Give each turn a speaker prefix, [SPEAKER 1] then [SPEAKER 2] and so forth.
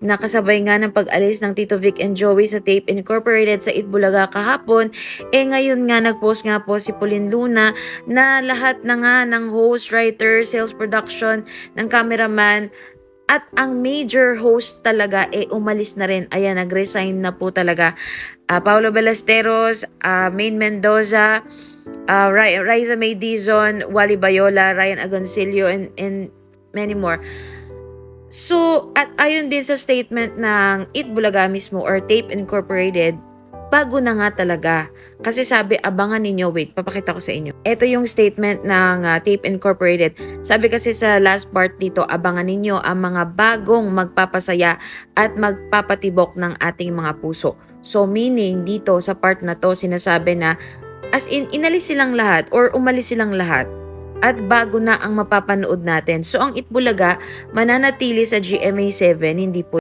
[SPEAKER 1] Nakasabay nga ng pag-alis ng Tito Vic and Joey sa Tape Incorporated sa Itbulaga kahapon, eh ngayon nga nag-post nga po si Pauline Luna na lahat na nga ng host, writer, sales production, ng cameraman, at ang major host talaga eh umalis na rin. Ayan, nag-resign na po talaga. Ah, Paulo Ballesteros, ah, Main Mendoza, Rai- Raisa May Wally Bayola, Ryan Agoncillo, and, and many more. So, at ayon din sa statement ng Eat Bulaga mismo or Tape Incorporated, bago na nga talaga. Kasi sabi, abangan ninyo, wait, papakita ko sa inyo. Ito yung statement ng ah, Tape Incorporated. Sabi kasi sa last part dito, abangan ninyo ang mga bagong magpapasaya at magpapatibok ng ating mga puso. So meaning dito sa part na to, sinasabi na as in, inalis silang lahat or umalis silang lahat at bago na ang mapapanood natin. So ang Itbulaga, mananatili sa GMA7, hindi po